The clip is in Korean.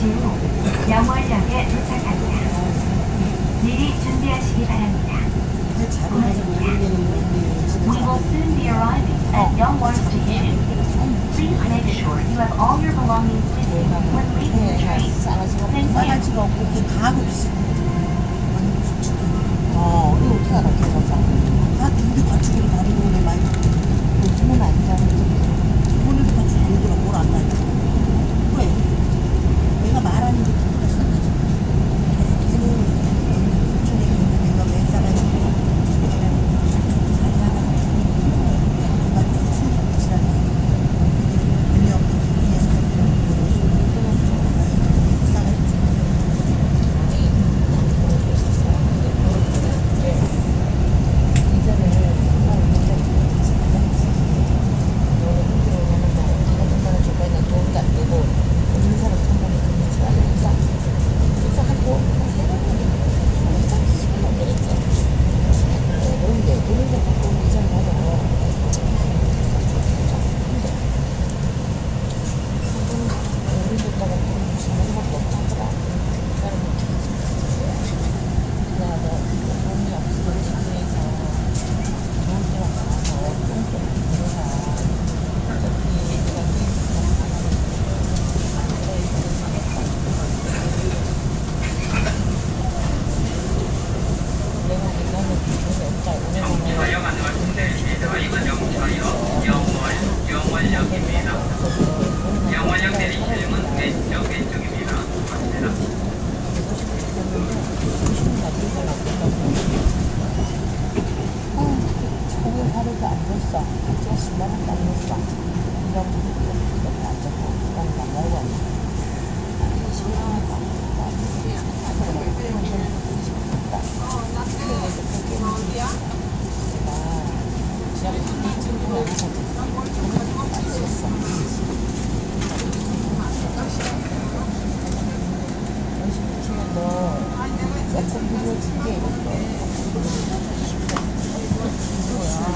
잠시 후 영월역에 도착합니다. 미리 준비하시기 바랍니다. We will soon be arriving at Yongwon Station. Please make sure you have all your belongings with you when leaving the train. Thank you. 어, 이거 어떻게 알아? 계속 아, 근데 과추기를 가리고 오늘 많이. 하루도 안 됐어. 이제 10만원 남았어. 이런 분들도 그렇게 안좋고 그런 만나고 왔어. 20만원 남았다. 그래, 그런 건 좋겠다. 어, 나그 어디야? 아, 지금 이쪽으로 와서 맛있었어. 음식 주면 너 세트 비벼줄게. 이거. 뭐야.